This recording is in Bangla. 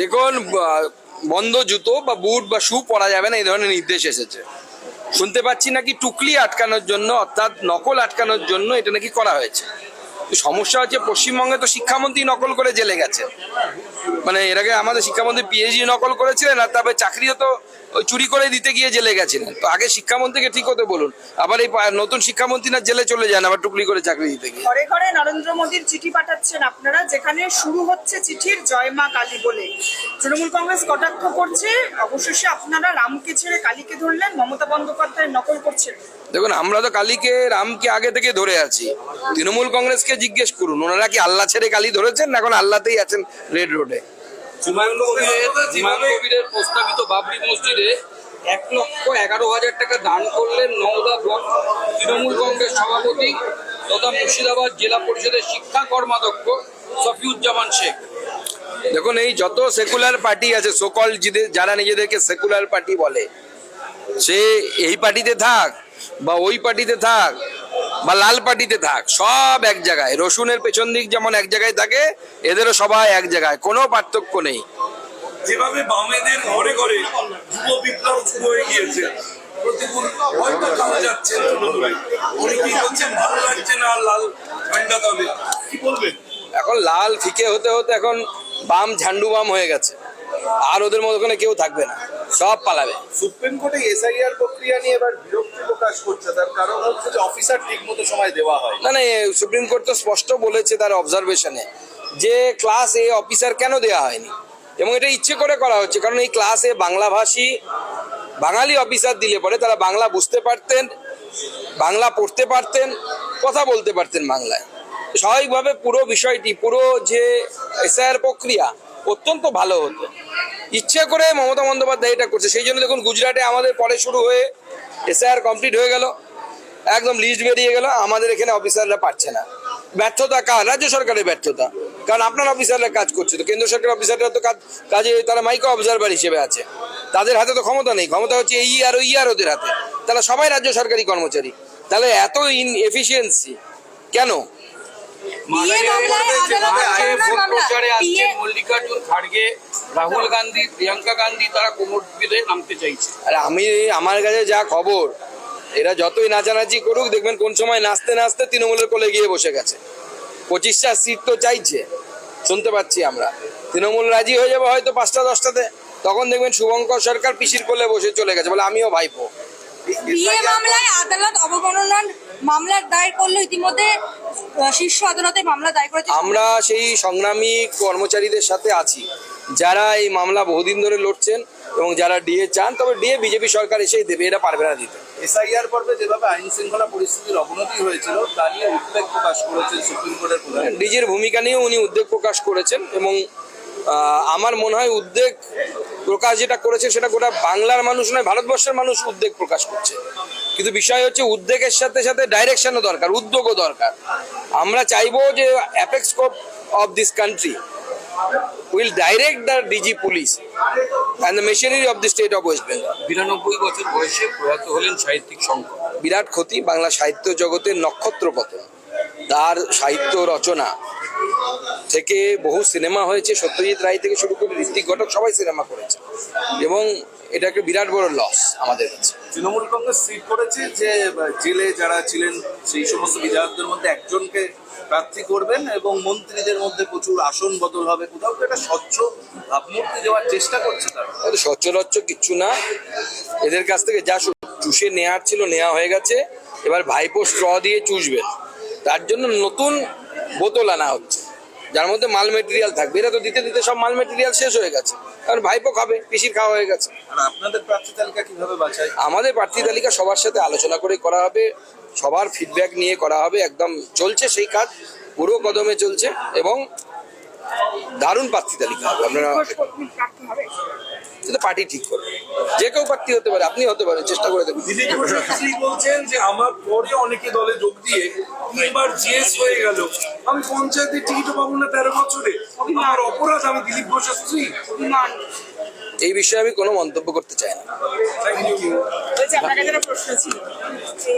দেখুন বন্ধ জুতো বা বুট বা শু পরা যাবে না, এই ধরনের নির্দেশ এসেছে। শুনতে পাচ্ছি নাকি টুকলি আটকানোর জন্য, অর্থাৎ নকল আটকানোর জন্য এটা নাকি করা হয়েছে। সমস্যা হচ্ছে, পশ্চিমবঙ্গে তো শিক্ষামন্ত্রী নকল করে জেলে গেছে মানে এর আগে আমাদের শিক্ষামন্ত্রী পিএইচডি নকল করেছিলেন, আর তারপরে চাকরিও তো ওই চুরি করে দিতে গিয়ে জেলে গেছিলেন। তো আগে শিক্ষামন্ত্রীকে ঠিক হতে বলুন। আবার এই নতুন শিক্ষামন্ত্রী না জেলে চলে যান আবার টুকলি করে চাকরি দিতে গিয়ে। ঘরে ঘরে নরেন্দ্র মোদীর চিঠি পাঠাচ্ছেন আপনারা যেখানে শুরু হচ্ছে চিঠির জয় মা কালী বলে। তৃণমূল কংগ্রেস কটাক্ষ করছে অবশেষে আপনারা রামকে ছেড়ে কালীকে ধরলেন মমতা বন্দ্যোপাধ্যায় নকল করছেন। দেখুন আমরা তো কালীকে রামকে আগে থেকে ধরে আছি। তৃণমূল কংগ্রেসকে জিজ্ঞেস করুন ওনারা কি আল্লাহ ছেড়ে কালী ধরেছেন না এখন আল্লাহতেই আছেন রেড রোডে? হুমায়ুন কবিরের হুমায়ুন কবিরের প্রস্তাবিত বাবরি মসজিদে এক লক্ষ এগারো হাজার টাকা দান করলেন নওদা ব্লক তৃণমূল কংগ্রেস সভাপতি তথা মুর্শিদাবাদ জেলা পরিষদের শিক্ষা কর্মাধ্যক্ষ সফিউজ্জামান শেখ। দেখুন এই যত সেকুলার পার্টি আছে সকল যারা নিজেদেরকে সেকুলার পার্টি বলে সে এই পার্টিতে থাক বা ওই পার্টিতে থাক বা লাল পার্টিতে থাক সব এক জায়গায়। রসুনের পেছন দিক যেমন এক জায়গায় থাকে এদেরও সবাই এক জায়গায় কোনো পার্থক্য নেই। যেভাবে বামেদের ঘরে ঘরে যুব বিপ্লব শুরু হয়ে গিয়েছে প্রতিকূল হয়তো কামে যাচ্ছে অনেকেই বলছেন ভালো লাগছে না লাল ঠান্ডা তবে। কি বলবেন? এখন লাল ফিকে হতে হতে এখন বাম ঝান্ডু বাম হয়ে গেছে। আর ওদের মধ্যে ওখানে কেউ থাকবে না। সব পালাবে। সুপ্রিম কোর্টে এসআইআর প্রক্রিয়া নিয়ে এবার বিরক্তি প্রকাশ করছে। তার কারণ হচ্ছে যে অফিসার ঠিক মতো সময় দেওয়া হয় না। না সুপ্রিম কোর্ট তো স্পষ্ট বলেছে তার অবজারভেশনে যে ক্লাস এ অফিসার কেন দেওয়া হয়নি। এবং এটা ইচ্ছে করে করা হচ্ছে কারণ এই ক্লাসে বাংলাভাষী বাঙালি অফিসার দিলে পরে তারা বাংলা বুঝতে পারতেন বাংলা পড়তে পারতেন কথা বলতে পারতেন বাংলায়। স্বাভাবিকভাবে পুরো বিষয়টি পুরো যে এসআইআর প্রক্রিয়া অত্যন্ত ভালো হতো। ইচ্ছে করে মমতা বন্দ্যোপাধ্যায় এটা করছে। সেই জন্য দেখুন গুজরাটে আমাদের পরে শুরু হয়ে এসআইআর কমপ্লিট হয়ে গেল। একদম লিস্ট বেরিয়ে গেল। আমাদের এখানে অফিসাররা পাচ্ছে না। ব্যর্থতা কার? রাজ্য সরকারের ব্যর্থতা। কারণ আপনার অফিসাররা কাজ করছে তো। কেন্দ্র সরকার অফিসাররা তো কাজ তারা মাইক্রো অবজারভার হিসেবে আছে। তাদের হাতে তো ক্ষমতা নেই। ক্ষমতা হচ্ছে এই আর ওই আর ওদের হাতে। তাহলে সবাই রাজ্য সরকারি কর্মচারী। তাহলে এত ইন এফিসিয়েন্সি কেন? মল্লিকার্জুন খাড়গে রাহুল গান্ধী প্রিয়াঙ্কা গান্ধী তারা কোমর বেঁধে নামতে চাইছে। আর আমি আমার কাছে যা খবর এরা যতই নাচানাচি করুক দেখবেন কোন সময় নাচতে নাচতে তৃণমূলের কোলে গিয়ে বসে গেছে। পঁচিশটা সিট তো চাইছে শুনতে পাচ্ছি আমরা। তৃণমূল রাজি হয়ে যাবে হয়তো পাঁচটা দশটাতে তখন দেখবেন শুভঙ্কর সরকার পিসির কোলে বসে চলে গেছে বলে আমিও ভাইপো। বিয়ে মামলায় আদালত অবমাননার মামলার দায়ের করল ইতিমধ্যে। শীর্ষ আদালতে মামলা দায়ের করেছে আমরা সেই সংগ্রামী কর্মচারীদের সাথে আছি। যারা এই মামলা বহুদিন ধরে লড়ছেন এবং যারা ডিএ চান তবে ডিএ বিজেপি সরকার এসেই দেবে এটা পারবে না দিতে। এসআইআর পর্বে যেভাবে আইন শৃঙ্খলা পরিস্থিতির অবনতি হয়েছিল তা নিয়ে উদ্বেগ প্রকাশ করেছেন সুপ্রিম কোর্টের প্রধান। ডিজের ভূমিকা নিয়ে উনি উদ্বেগ প্রকাশ করেছেন এবং আহ, আমার মনে হয় উদ্বেগ প্রকাশ যেটা করেছে সেটা গোটা বাংলার মানুষ নয় ভারতবর্ষের মানুষ উদ্বেগ প্রকাশ করছে। কিন্তু বিষয় হচ্ছে উদ্বেগের সাথে সাথে ডাইরেকশনও দরকার উদ্যোগও দরকার। আমরা চাইব যে apex court of this country will direct the DG police and the machinery of the state of West Bengal বিরানব্বই বছর বয়সে প্রয়াত হলেন সাহিত্যিক শঙ্কর বিরাট ক্ষতি বাংলা সাহিত্য জগতের নক্ষত্র পতন। তার সাহিত্য রচনা থেকে বহু সিনেমা হয়েছে সত্যজিৎ রায় থেকে শুরু করে ঋত্বিক ঘটক সবাই সিনেমা করেছে। এবং এটা একটা বিরাট বড় লস আমাদের কাছে। তৃণমূল কংগ্রেস স্থির করেছে যে জেলে যারা ছিলেন সেই সমস্ত বিধায়কদের মধ্যে একজনকে প্রার্থী করবেন এবং মন্ত্রীদের মধ্যে প্রচুর আসন বদল হবে। কোথাও তো একটা স্বচ্ছ ভাবমূর্তি দেওয়ার চেষ্টা করছে তারা? হয়তো সচ্চলচ্চ কিচ্ছু না। এদের কাছ থেকে যা চুষে নেওয়ার ছিল নেওয়া হয়ে গেছে। এবার ভাইপো স্ট্র দিয়ে চুষবেন। তার জন্য নতুন বোতল আনা হচ্ছে। যার মধ্যে মাল মেটেরিয়াল থাকবে। এরা তো দিতে দিতে সব মাল মেটেরিয়াল শেষ হয়ে গেছে। কারণ ভাইপো খাবে পিসির খাওয়া হয়ে গেছে। আপনাদের প্রার্থী তালিকা কীভাবে বাছাই? আমাদের প্রার্থী তালিকা সবার সাথে আলোচনা করে করা হবে সবার ফিডব্যাক নিয়ে করা হবে একদম চলছে সেই কাজ পুরো কদমে চলছে এবং দারুণ প্রার্থী তালিকা হবে। আপনারা সেটা পার্টি ঠিক করবে। যে কেউ প্রার্থী হতে পারে আপনি হতে পারেন চেষ্টা করে দেখুন। দিলীপ ঘোষ স্ত্রী বলছেন যে আমার পরে অনেকে দলে যোগ দিয়ে তিনবার জিএস হয়ে গেল। আমি পঞ্চায়েতের টিকিটও পাবো না তেরো বছরে। আমার অপরাধ আমি দিলীপ ঘোষের স্ত্রী। অভিমান এই বিষয়ে আমি কোনো মন্তব্য করতে চাই না। থ্যাংক ইউ আপনার কাছে প্রশ্ন ছিল। যে